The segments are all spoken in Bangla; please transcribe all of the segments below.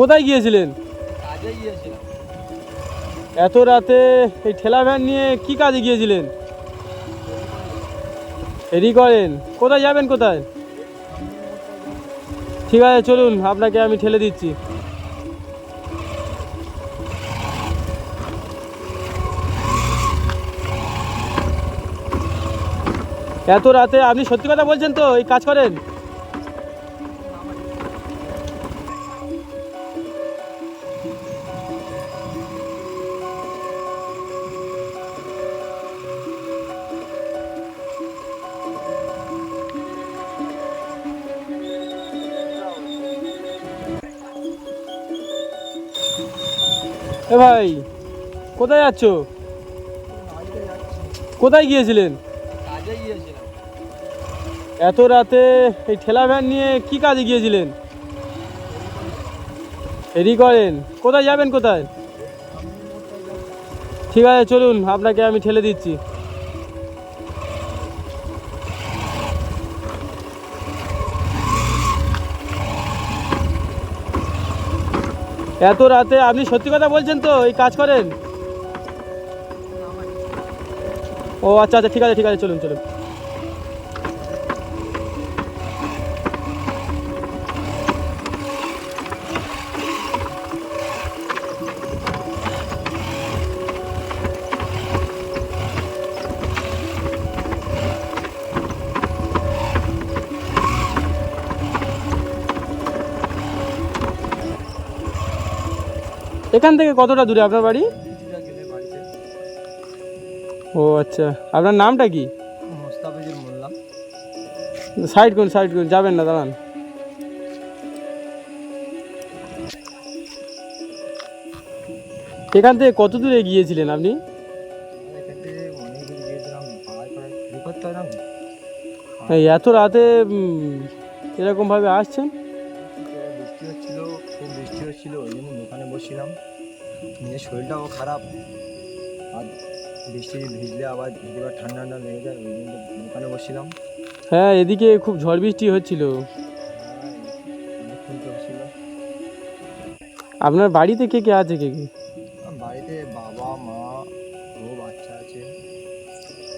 কোথায় গিয়েছিলেন? কাজে গিয়েছিলাম। এত রাতে এই ঠেলা ভ্যান নিয়ে কি কাজে গিয়েছিলেন? এডি করেন। কোথায় যাবেন কোথায়? ঠিক আছে চলুন আপনাকে আমি ঠেলে দিচ্ছি। এত রাতে আপনি সত্যি কথা বলছেন তো? এই কাজ করেন? এ ভাই, কোথায় যাচ্ছ? কোথায় গিয়েছিলেন? এত রাতে এই ঠেলা ভ্যান নিয়ে কি কাজে গিয়েছিলেন? রেডি করেন। কোথায় যাবেন কোথায়? ঠিক আছে, চলুন, আপনাকে আমি ঠেলে দিচ্ছি। এত রাতে আপনি সত্যি কথা বলছেন তো, এই কাজ করেন? ও আচ্ছা আচ্ছা ঠিক আছে ঠিক আছে, চলুন চলুন। এখান থেকে কতটা দূরে আপনার বাড়ি? ও আচ্ছা আপনার নামটা কি? সাইড করুন সাইড করুন যাবেন না দাঁড়ান। এখান থেকে কত দূরে গিয়েছিলেন আপনি? এত রাতে এরকমভাবে আসছেন? নিজের শরীরটাও খারাপ। আর বৃষ্টি ভিজলে আবার আবার ঠান্ডা ঠান্ডা লেগে যায় ওই জন্য দোকানে বসছিলাম। হ্যাঁ এদিকে খুব ঝড় বৃষ্টি হচ্ছিল। আপনার বাড়িতে কে কে আছে কে কে? বাড়িতে বাবা মা ও বাচ্চা আছে।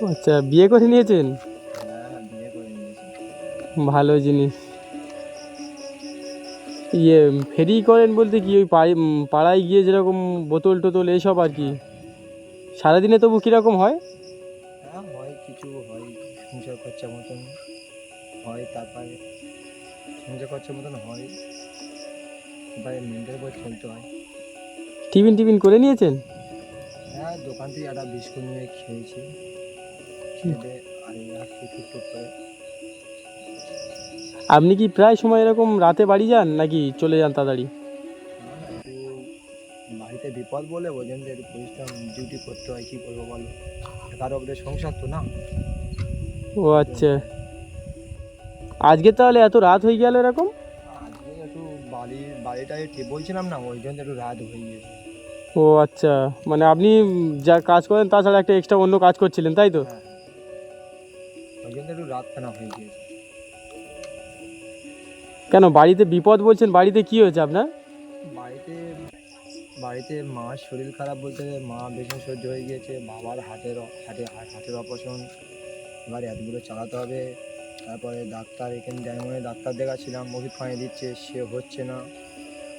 ও আচ্ছা বিয়ে করে নিয়েছেন? হ্যাঁ বিয়ে করে নিয়েছি। ভালো জিনিস। ইয়ে ফেরি করেন বলতে কি ওই পাড়ি- পাড়ায় গিয়ে যেরকম বোতল টোতল এইসব আর কি। সারাদিনে তবু কীরকম হয়? হ্যাঁ হয় কিছু হয় সংসার খরচা মতন। হয় তারপরে সংসার খরচা মতন হয়। তারপরে মেনটেন করে চলতে হয়। টিফিন টিফিন করে নিয়েছেন? হ্যাঁ দোকান থেকে একটা বিস্কুট নিয়ে খেয়েছি। খেয়ে আর টুকটুক করে। আপনি কি প্রায় সময় এরকম রাতে বাড়ি যান নাকি চলে যান তাড়াতাড়ি? বাড়িতে বিপদ বলে জন্য একটু পরিশ্রম ডিউটি করতে হয় কী করব বলো? কারও ওপরে সংসার তো না? ও আচ্ছা। আজকে তাহলে এত রাত হয়ে গেল এরকম? আজকে একটু বাড়ি বাড়িটা ঠিক বলছিলাম না ওই জন্য একটু রাত হয়ে গিয়েছে ও আচ্ছা। মানে আপনি যা কাজ করেন তাছাড়া একটা এক্সট্রা অন্য কাজ করছিলেন তাই তো? হ্যাঁ। ওই জন্য একটু রাত খানা হয়ে গিয়েছে কেন বাড়িতে বিপদ বলছেন বাড়িতে কি হয়েছে আপনার? বাড়িতে বাড়িতে মার শরীর খারাপ বলতে মা বেশি সহ্য হয়ে গিয়েছে বাবার হাটের অ- হাটে হা- হাটের অপারেশন। এবার এতগুলো চালাতে হবে। তারপরে ডাক্তার এখানে ডায়মন্ডে ডাক্তার দেখাচ্ছিলাম ওষুধ খাইয়ে দিচ্ছে সে হচ্ছে না।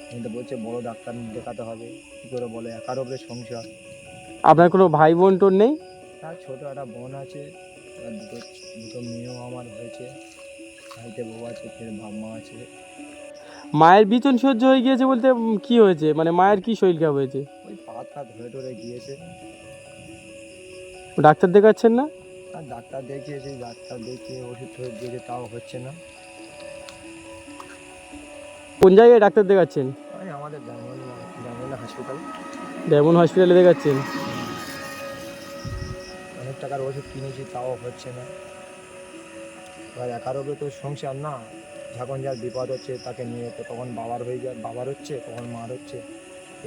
কিন্তু বলছে বড় ডাক্তার দেখাতে হবে। কী করে বলে একার ওপরে সংসার। আপনার কোনো ভাই বোন টোন নেই? তার ছোটো একটা বোন আছে দুটো দুটো মেয়েও আমার হয়েছে। বাড়িতে বউ আছে ফের বাবা মা আছে। মায়ের বিচন সহ্য হয়ে গিয়েছে বলতে কি হয়েছে? মানে মায়ের কি শরীর খারাপ হয়েছে? ওই ধরে গিয়েছে। ডাক্তার দেখাচ্ছেন না? আর ডাক্তার দেখিয়েছি ডাক্তার দেখিয়ে ওষুধ টষুধ দিয়েছে তাও হচ্ছে না। কোন জায়গায় ডাক্তার দেখাচ্ছেন? ওই আমাদের ডায়মন্ড ডায়মন্ড হসপিটালে দেখাচ্ছেন। অনেক টাকার ওষুধ কিনেছি তাও হচ্ছে না। এবার একার ওপরে তো সংসার না। যখন যার বিপদ হচ্ছে তাকে নিয়ে তো কখন বাবার হয়ে যায় বাবার হচ্ছে কখন মার হচ্ছে।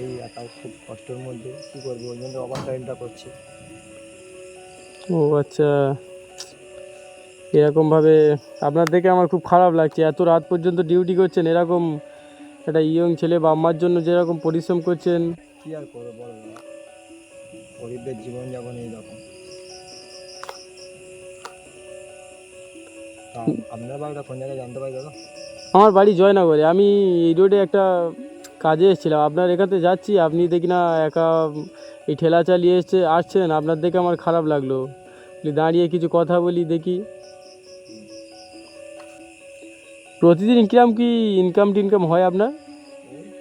এই একা খুব কষ্টের মধ্যে কী করব? ওই জন্য অবস্থাটা করছে। ও আচ্ছা। এরকমভাবে আপনার দেখে আমার খুব খারাপ লাগছে। এত রাত পর্যন্ত ডিউটি করছেন এরকম একটা ইয়ং ছেলে বা আম্মার জন্য যেরকম পরিশ্রম করছেন। কী আর করব গরিবদের জীবনযাপন এইরকম। আপনার বাড়িটা কোন জায়গায় জানতে পারি দাদা আমার বাড়ি জয়নগরে। আমি এই রোডে একটা কাজে এসেছিলাম। আপনার এখানে যাচ্ছি আপনি দেখি না একা এই ঠেলা চালিয়ে এসছে আসছেন আপনার দেখে আমার খারাপ লাগল। দাঁড়িয়ে কিছু কথা বলি দেখি। প্রতিদিন কিরম কি ইনকাম টিনকাম হয় আপনার?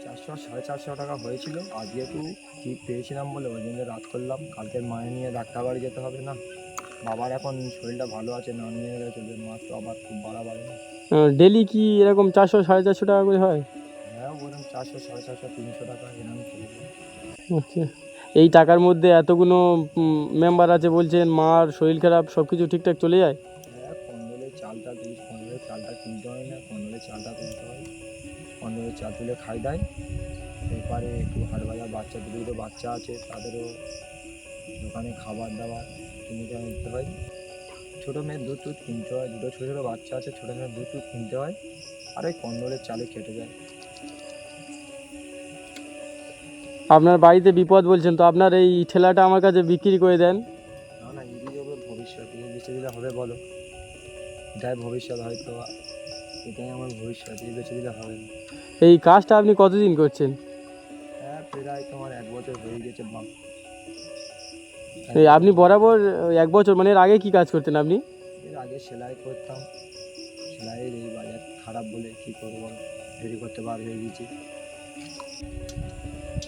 চারশো সাড়ে চারশো টাকা হয়েছিল। আজকে একটু ঠিক পেয়েছিলাম বলে ওই জন্য রাত করলাম। কালকের মায়ে নিয়ে ডাক্তার বাড়ি যেতে হবে না। বাবার এখন শরীরটা ভালো আছে না নিয়ে গেলে চলবে মাছ তো আবার খুব বাড়াবাড়ি। ডেলি কি এরকম চারশো সাড়ে চারশো টাকা করে হয়? হ্যাঁ চারশো সাড়ে চারশো তিনশো টাকা এরকম আচ্ছা। এই টাকার মধ্যে এতগুলো মেম্বার আছে বলছেন মার শরীর খারাপ সব কিছু ঠিকঠাক চলে যায়? হ্যাঁ কন্ডলের চালটা তুলি কন্ডলের চালটা কিনতে হয় না কন্ডলের চালটা তুলতে হয়। কন্ডলের চাল তুলে খাই দেয়। এরপরে একটু হাট বাজার বাচ্চা দুটো বাচ্চা আছে তাদেরও দোকানে খাবার দাবার। কিনে দিতে হয়। ছোটো মেয়ের দুধ টুধ কিনতে হয় দুটো ছোটো ছোটো বাচ্চা আছে ছোটো মেয়ের দুধ টুধ কিনতে হয় আর ওই কন্ডলের চালে কেটে যায়। আপনার বাড়িতে বিপদ বলছেন তো আপনার এই ঠেলাটা আমার কাছে বিক্রি করে দেন। না না ইডি হবে ভবিষ্যৎ এই বেঁচে দিলে হবে বলো। এটাই ভবিষ্যৎ হয়তো এটাই আমার ভবিষ্যৎ এই বেঁচে দিলে হবে না। এই কাজটা আপনি কতদিন করছেন? আপনি বরাবর এক বছর মানে এর আগে কি কাজ করতেন আপনি? এর আগে সেলাই করতাম। সেলাইয়ের এই বাজার খারাপ বলে কী করব? দেরি করতে বার হয়ে গেছি।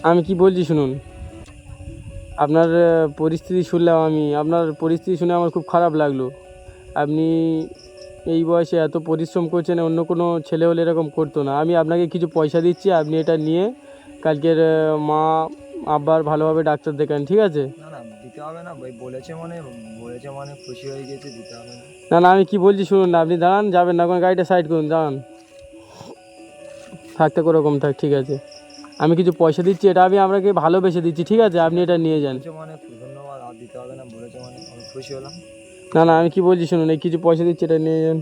আমি কি বলছি শুনুন আপনার পরিস্থিতি শুনলাম আমি। আপনার পরিস্থিতি শুনে আমার খুব খারাপ লাগল। আপনি এই বয়সে এত পরিশ্রম করছেন অন্য কোনো ছেলে হলে এরকম করতো না। আমি আপনাকে কিছু পয়সা দিচ্ছি আপনি এটা নিয়ে কালকের মা আব্বার ভালোভাবে ডাক্তার দেখান ঠিক আছে? না না দিতে হবে না ওই বলেছে মানে বলেছে মানে খুশি হয়ে গেছে দিতে হবে না। না না আমি কি বলছি শুনুন না আপনি দাঁড়ান যাবেন না কোনো গাড়িটা সাইড করুন দাঁড়ান। থাকতে ওরকম থাক ঠিক আছে। আমি কিছু পয়সা দিচ্ছি এটা আমি আপনাকে ভালোবেসে দিচ্ছি ঠিক আছে? আপনি এটা নিয়ে যান। বলেছে মানে ধন্যবাদ আর দিতে হবে না বলেছে মানে আমি খুশি হলাম। না না আমি কি বলছি শুনুন এই কিছু পয়সা দিচ্ছি এটা নিয়ে যান।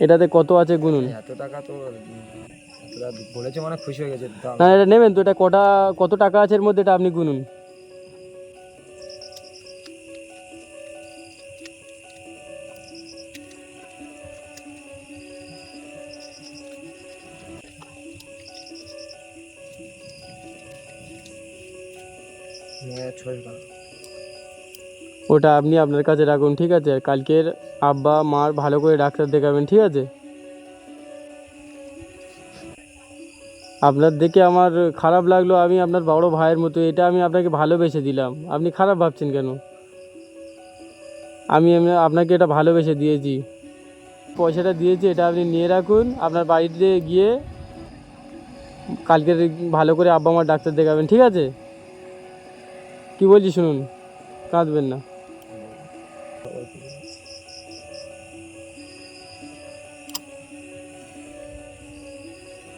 এটাতে কত আছে গুনুন? এত টাকা তো বলেছে মানে খুশি হয়ে গেছে না এটা নেবেন তো এটা কটা কত টাকা আছে এর মধ্যে এটা আপনি গুনুন? হ্যাঁ, ছয়শো টাকা। ওটা আপনি আপনার কাছে রাখুন, ঠিক আছে? কালকের আব্বা মার ভালো করে ডাক্তার দেখাবেন, ঠিক আছে? আপনার দেখে আমার খারাপ লাগল, আমি আপনার বড় ভাইয়ের মতো, এটা আমি আপনাকে ভালোবেসে দিলাম। আপনি খারাপ ভাবছেন কেন? আমি আপনাকে এটা ভালোবেসে দিয়েছি। পয়সাটা দিয়েছি, এটা আপনি নিয়ে রাখুন। আপনার বাড়িতে গিয়ে কালকের ভালো করে আব্বা মার ডাক্তার দেখাবেন, ঠিক আছে? কি বলছি শুনুন, কাঁদবেন না।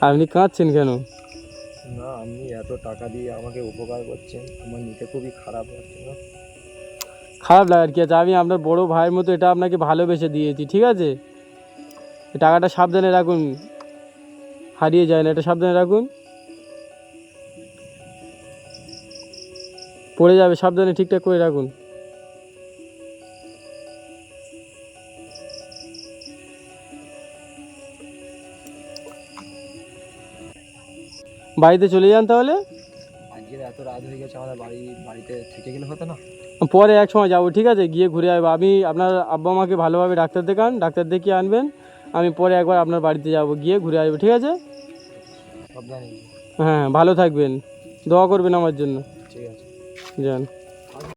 আপনি কাঁদছেন কেন? না আপনি এত টাকা দিয়ে আমাকে উপকার করছেন আমার নিতে খুবই খারাপ লাগছে না। খারাপ লাগার কি আছে আমি আপনার বড় ভাইয়ের মতো এটা আপনাকে ভালোবেসে দিয়েছি ঠিক আছে? টাকাটা সাবধানে রাখুন। হারিয়ে যায় না এটা সাবধানে রাখুন। পড়ে যাবে সাবধানে ঠিকঠাক করে রাখুন। বাড়িতে চলে যান তাহলে? আজকে এত রাত হয়ে গেছে আমাদের বাড়ি বাড়িতে থেকে গেলে হতো না? পরে এক সময় যাব ঠিক আছে? গিয়ে ঘুরে আসব। আমি আপনার আব্বা মাকে ভালোভাবে ডাক্তার দেখান ডাক্তার দেখিয়ে আনবেন। আমি পরে একবার আপনার বাড়িতে যাব গিয়ে ঘুরে আসব ঠিক আছে? হ্যাঁ ভালো থাকবেন। দোয়া করবেন আমার জন্য। ঠিক আছে। যান।